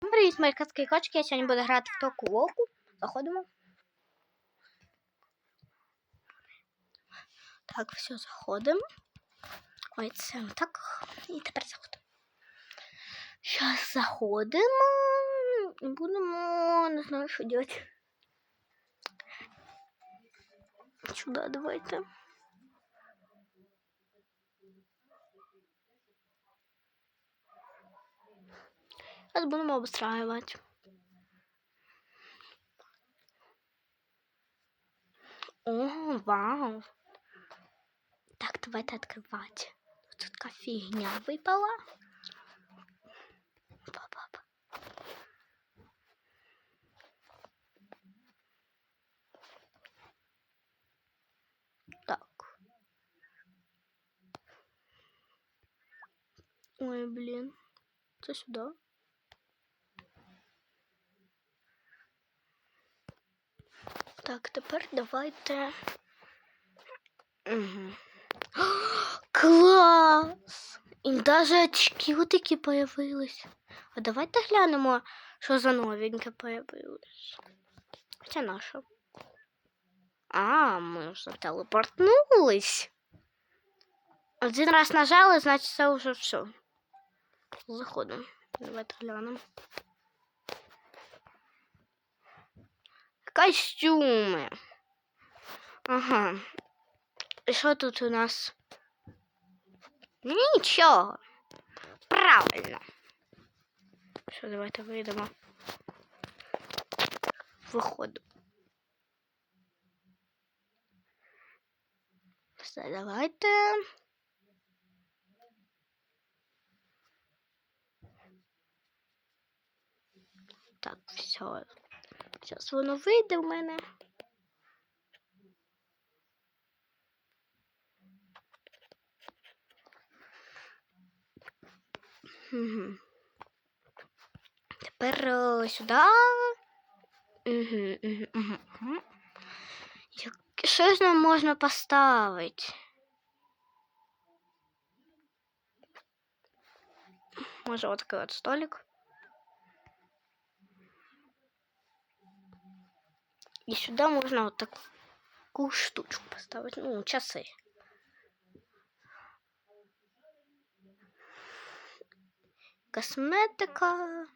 Привіт, мої казки і кочки. Я сьогодні буду грати в току вовку. Заходимо. Так, все, заходимо. Ой, це так. І тепер заходимо. Зараз заходимо. І будемо, не знаю, що робити. Сюди давайте. Сейчас будем обустраивать. О, вау. Так, давайте открывать. Тут фигня выпала. Так. Ой, блин. Це сюди. Так, тепер давайте. Угу. Клас! І навіть очки отакі появились. А давайте глянемо, що за новеньке появилось. Це наше. А, ми вже телепортнулись. Один раз нажали, значить це вже все. Заходимо. Давайте глянемо. Костюми. Ага. І що тут у нас? Нічого. Правильно. Що, давайте вийдемо. Виходимо. Все, давайте. Так, все. Зараз воно вийде в мене. Угу. Тепер е, сюди. Угу, угу, угу, угу. Що ж нам можна поставити? Може, от такий от столик. И сюда можно вот такую штучку поставить. Ну, часы. Косметика.